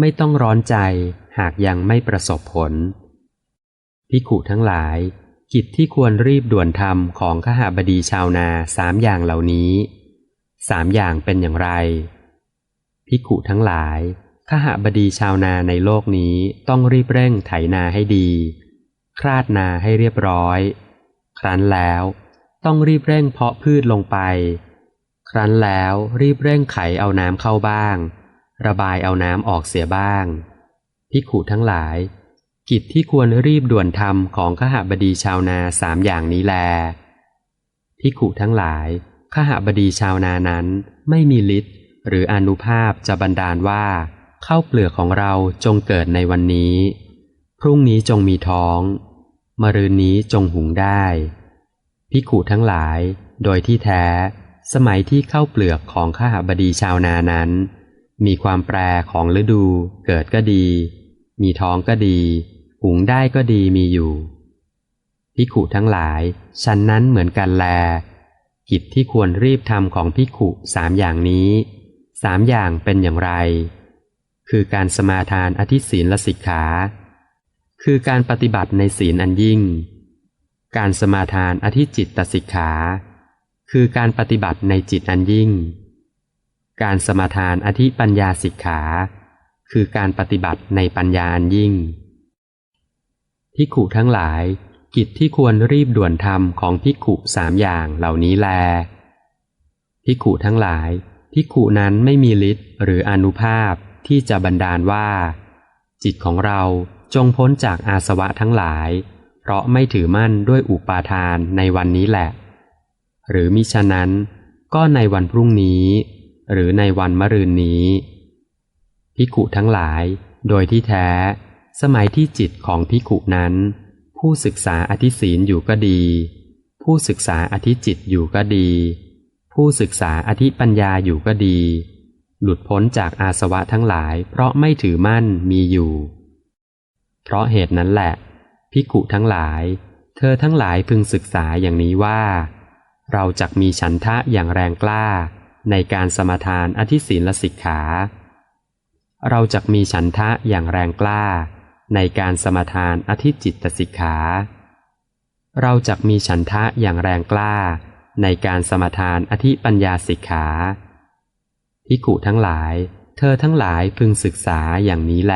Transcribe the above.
ไม่ต้องร้อนใจหากยังไม่ประสบผลพิขุทั้งหลาย กิจที่ควรรีบด่วนทำของขหาบดีชาวนาสามอย่างเหล่านี้สามอย่างเป็นอย่างไรพิขุทั้งหลายขหบดีชาวนาในโลกนี้ต้องรีบเร่งไถนาให้ดี คราดนาให้เรียบร้อย ครั้นแล้วต้องรีบเร่งเพาะพืชลงไป ครั้นแล้วรีบเร่งไขเอาน้ำเข้าบ้าง ระบายเอาน้ำออกเสียบ้างพิขุทั้งหลาย กิจที่ควรรีบด่วนทำของขหบดีชาวนาสามอย่างนี้แลพิขุทั้งหลายขหบดีชาวนานั้นไม่มีฤทธิ์หรืออนุภาพจะบันดาลว่าข้าวเปลือกของเราจงเกิดในวันนี้ พรุ่งนี้จงมีท้อง มรืนนี้จงหุงได้พิขุทั้งหลาย โดยที่แท้ สมัยที่ข้าวเปลือกของข้าบดีชาวนานั้น มีความแปรของฤดูเกิดก็ดี มีท้องก็ดีหุงได้ก็ดีมีอยู่พิขุทั้งหลายฉันนั้นเหมือนกันแล กิจที่ควรรีบทำของพิขุสามอย่างนี้สามอย่างเป็นอย่างไร คือการสมาทานอธิศีลและสิกขา คือการปฏิบัติในศีลอันยิ่ง การสมาทานอธิจิตตสิกขา คือการปฏิบัติในจิตอันยิ่ง การสมาทานอธิปัญญาสิกขา คือการปฏิบัติในปัญญาอันยิ่ง พิขุทั้งหลาย กิจที่ควรรีบด่วนทำของพิขุสามอย่างเหล่านี้แล พิขุทั้งหลาย พิขุนั้นไม่มีฤทธิ์หรืออนุภาพที่จะบันดาลว่า จิตของเราจงพ้นจากอาสวะทั้งหลาย เพราะไม่ถือมั่นด้วยอุปาทานในวันนี้แหละ หรือมิฉะนั้นก็ในวันพรุ่งนี้ หรือในวันมะรืนนี้ พิกุทั้งหลาย โดยที่แท้ สมัยที่จิตของพิกุนั้น ผู้ศึกษาอธิศีลอยู่ก็ดี ผู้ศึกษาอธิจิตอยู่ก็ดี ผู้ศึกษาอธิปัญญาอยู่ก็ดี หลุดพ้นจากอาสวะทั้งหลาย เพราะไม่ถือมั่นมีอยู่ เพราะเหตุนั้นแหละ พิกุทั้งหลาย เธอทั้งหลายพึงศึกษาอย่างนี้ว่า เราจักมีฉันทะอย่างแรงกล้า ในการสมาทานอธิศีลสิกขา เราจักมีฉันทะอย่างแรงกล้า ในการสมาทานอธิจิตสิกขา เราจักมีฉันทะอย่างแรงกล้า ในการสมาทานอธิปัญญาสิกขาพิกุทั้งหลาย เธอทั้งหลายพึงศึกษาอย่างนี้แล